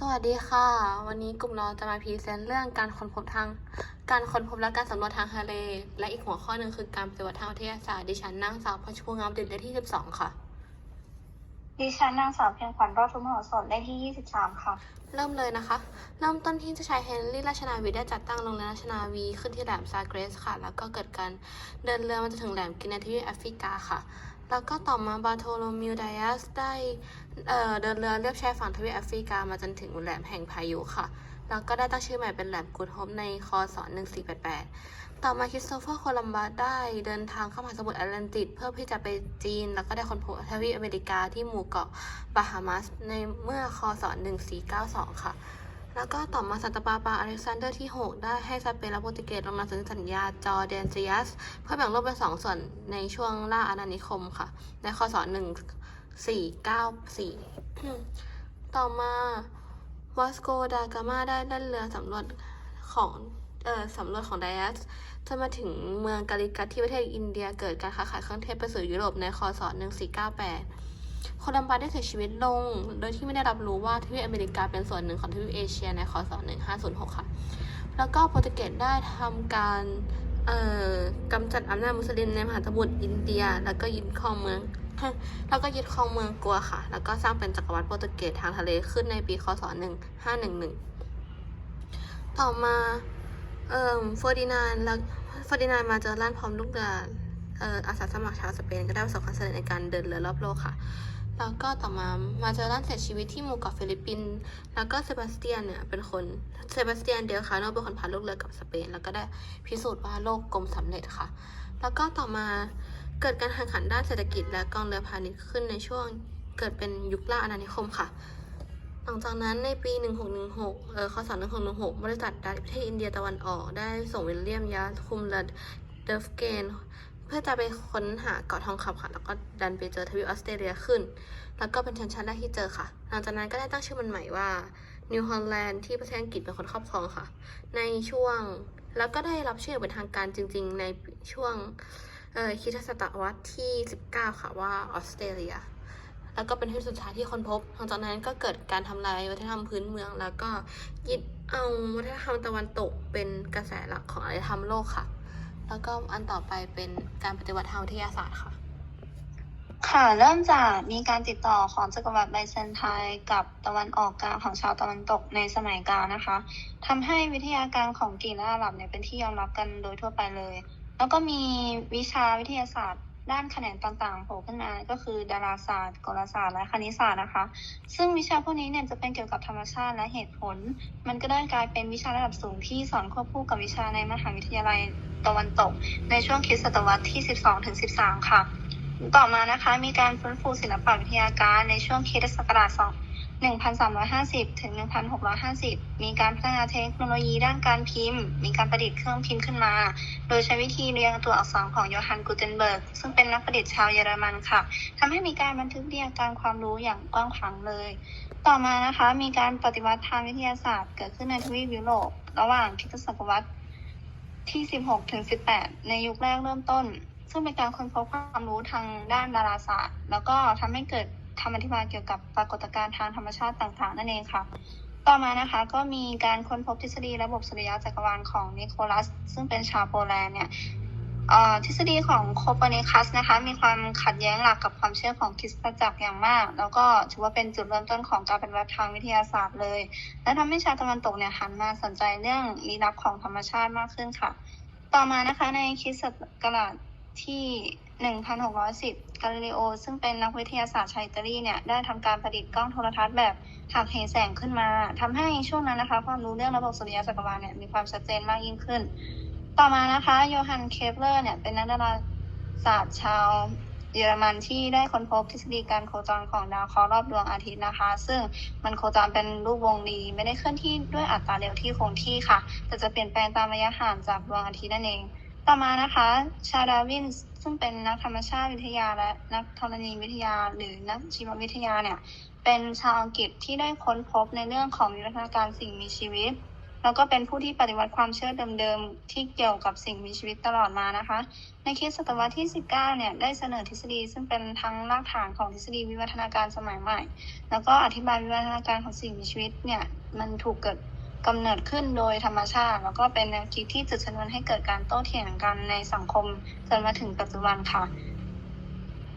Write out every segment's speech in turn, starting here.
สวัสดีค่ะ วันนี้กลุ่มเราจะมาพรีเซนต์เรื่องการค้นพบทาง การค้นพบและการสำรวจทางทะเล และอีกหัวข้อหนึ่งคือการปฏิบัติทางวิทยาศาสตร์ดิฉันนางสาวพชภูงามเด่นเลขที่ 12 ค่ะ ดิฉันนางสาวเพียงขวัญรอดทุกมหสนเลขที่ 23 ค่ะ เริ่มเลยนะคะ เริ่มต้นที่จะใช้เฮนรี่ราชนาวีได้จัดตั้งโรงเรียนราชนาวีขึ้นที่แหลมซาเกรสค่ะ แล้วก็เกิดการเดินเรือมาจนถึงแหลมกินในทวีปแอฟริกาค่ะ แล้วก็ต่อมาบาโทโลมิวไดอัสได้เดินเรือเลียบชายฝั่งทวีปแอฟริกามาจนถึงแหลมแห่งพายุค่ะ แล้วก็ได้ตั้งชื่อใหม่เป็นแหลมกูดโฮปในคศ1488 ต่อมาคริสโตเฟอร์โคลัมบัสได้เดินทางเข้ามาสมุทรแอตแลนติกเพื่อที่จะไปจีน แล้วก็ได้ค้นพบทวีปอเมริกาที่หมู่เกาะบาฮามัสในเมื่อคศ1492 ค่ะ แล้วก็ต่อมาสันตปาปาอเล็กซานเดอร์ที่ 6 ได้ให้สเปนและโปรตุเกสลงนามสัญญาจอร์แดนเซียส เพื่อแบ่งโลกเป็นสองส่วนในช่วงล่าอาณานิคมค่ะในคศ1494 ต่อมาวาสโกดากามาได้แล่นเรือสำรวจของเอ่อสำรวจของไดอัสจนมาถึงเมืองกาลิกัตที่ประเทศอินเดียเกิดการค้าขายเครื่องเทศไปสู่ยุโรปในคศ1498 โคลัมบัสได้เสียชีวิตลง โดยที่ไม่ได้รับรู้ว่าทวีปอเมริกาเป็นส่วนหนึ่งของทวีปเอเชียในคศ1506 ค่ะ แล้วก็โปรตุเกสได้ทำการกำจัดอำนาจมุสลิมในมหาสมุทรอินเดีย แล้วก็ยึดครองเมืองแล้วก็ยึดครองเมืองกัวค่ะ แล้วก็สร้างเป็นจักรวรรดิโปรตุเกสทางทะเลขึ้นในปี คศ 1511 ต่อมาเอ่อเฟอร์ดินานด์แล้วเฟอร์ดินานด์มาเจอร่านพร้อมลูกเรืออาสาสมัครชาวสเปนก็ได้ประสบความสำเร็จในการเดินเรือรอบโลกค่ะ แล้วก็ต่อมามาเจอร่านเสียชีวิตที่หมู่เกาะฟิลิปปินส์แล้วก็เซบาสเตียนเนี่ยเป็นคนเซบาสเตียนเดลคาโนเป็นคนพาลูกเรือกับสเปน แล้วก็ได้พิสูจน์ว่าโลกกลมสำเร็จค่ะ แล้วก็ต่อมาเกิดการแข่งขันด้านเศรษฐกิจและกองเรือพาณิชย์ขึ้นในช่วงเกิดเป็นยุคล่าอาณานิคมค่ะหลังจากนั้นในปี 1616 เออคศ1616 บริษัทดัตประเทศอินเดียตะวันออก ได้ส่งวิลเลียมยาคุมและเดฟเกน เพื่อจะไปค้นหาเกาะทองคำค่ะ แล้วก็ดันไปเจอทวีปออสเตรเลียขึ้น แล้วก็เป็นชนชาติแรกที่เจอค่ะ หลังจากนั้นก็ได้ตั้งชื่อมันใหม่ว่านิวฮอลแลนด์ที่ประเทศอังกฤษเป็นคนครอบครองค่ะ ในช่วงแล้วก็ได้รับชื่อเป็นทางการจริง ๆ ในช่วงเอ่อคริสตศตวรรษที่ 19 ค่ะว่าออสเตรเลีย แล้วก็เป็นที่สุดท้ายที่ค้นพบ หลังจากนั้นก็เกิดการทำลายวัฒนธรรมพื้นเมือง แล้วก็ยึดเอาวัฒนธรรมตะวันตกเป็นกระแสหลักของอารยธรรมโลกค่ะ แล้วก็อันต่อไปเป็นการปฏิบัติทางวิทยาศาสตร์ค่ะ ค่ะ เริ่มจากมีการติดต่อของจักรวรรดิไบแซนไทน์กับตะวันออกกลางของชาวตะวันตกในสมัยกลางนะคะทำให้วิทยาการของกรีกและอาหรับเนี่ยเป็นที่ยอมรับกันโดยทั่วไปเลย แล้วก็มีวิชาวิทยาศาสตร์ ด้านแขนงต่างๆโผล่ขึ้นมาก็คือดาราศาสตร์กลศาสตร์และคณิตศาสตร์นะคะ ซึ่งวิชาพวกนี้เนี่ยจะเป็นเกี่ยวกับธรรมชาติและเหตุผล มันก็ได้กลายเป็นวิชาระดับสูงที่สอนควบคู่กับวิชาในมหาวิทยาลัยตะวันตก ในช่วงคริสตศตวรรษที่ 12ถึง13 ค่ะ ต่อมานะคะมีการฟื้นฟูศิลปวิทยาการในช่วงคริสตศักราช 1350 ถึง 1650 มีการพัฒนาเทคโนโลยีด้านการพิมพ์ มีการประดิษฐ์เครื่องพิมพ์ขึ้นมา โดยใช้วิธีเรียงตัวอักษรของโยฮันกูเทนเบิร์ก ซึ่งเป็นนักประดิษฐ์ชาวเยอรมันค่ะทำให้มีการบันทึกวิทยาการความรู้อย่างกว้างขวางเลย ต่อมานะคะ มีการปฏิวัติทางวิทยาศาสตร์ เกิดขึ้นในทวีปยุโรป ระหว่างคริสตศตวรรษที่ 16 ถึง 18 ในยุคแรกเริ่มต้น ซึ่งเป็นการค้นพบความรู้ทางด้านดาราศาสตร์ แล้วก็ทำให้เกิด คำอธิบายเกี่ยวกับปรากฏการณ์ทางธรรมชาติต่างๆ นั่นเองค่ะ ต่อมานะคะก็มีการค้นพบทฤษฎีระบบสุริยะจักรวาลของนิโคลัส ซึ่งเป็นชาวโปแลนด์เนี่ยทฤษฎีของโคเปอร์นิคัสนะคะ มีความขัดแย้งหลักกับความเชื่อของคริสตจักรอย่างมาก แล้วก็ถือว่าเป็นจุดเริ่มต้นของการเปฏิบัติทางวิทยาศาสตร์เลย และทำให้ชาวตะวันตกเนี่ยหันมาสนใจเรื่องลี้ลับของธรรมชาติมากขึ้นค่ะ ต่อมานะคะในคริสตศักราชที่ 1610 กาลิเลโอ ซึ่งเป็นนักวิทยาศาสตร์ชาวอิตาลีเนี่ย ได้ทำการประดิษฐ์กล้องโทรทัศน์แบบหักเหแสงขึ้นมา ทำให้ช่วงนั้นนะคะ ความรู้เรื่องระบบสุริยะจักรวาลเนี่ย มีความชัดเจนมากยิ่งขึ้น ต่อมานะคะ โยฮัน เคปเลอร์ เนี่ย เป็นนักดาราศาสตร์ชาวเยอรมันที่ได้ค้นพบทฤษฎีการโคจรของดาวเคราะห์รอบดวงอาทิตย์นะคะ ซึ่งมันโคจรเป็นรูปวงรีไม่ได้เคลื่อนที่ด้วยอัตราเร็วที่คงที่ค่ะ แต่จะเปลี่ยนแปลงตามระยะห่างจากดวงอาทิตย์นั่นเอง ต่อมานะคะ ชาดาวินซึ่งเป็นนักธรรมชาติวิทยาและนักธรณีวิทยา หรือนักชีววิทยาเนี่ย เป็นชาวอังกฤษที่ได้ค้นพบในเรื่องของวิวัฒนาการสิ่งมีชีวิต แล้วก็เป็นผู้ที่ปฏิวัติความเชื่อเดิมๆ ที่เกี่ยวกับสิ่งมีชีวิตตลอดมานะคะ ในคริสศตวรรษที่ 19 เนี่ย ได้เสนอทฤษฎีซึ่งเป็นทั้งรากฐานของทฤษฎีวิวัฒนาการสมัยใหม่ แล้วก็อธิบายวิวัฒนาการของสิ่งมีชีวิตเนี่ย มันถูกเกิด กำเนิดขึ้นโดยธรรมชาติ แล้วก็เป็นแนวคิดที่จุดชนวนให้เกิดการโต้เถียงกันในสังคมจนมาถึงปัจจุบันค่ะ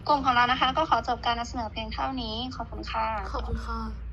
กลุ่มของเรานะคะ ก็ขอจบการนำเสนอเพียงเท่านี้ ขอบคุณค่ะ ขอบคุณค่ะ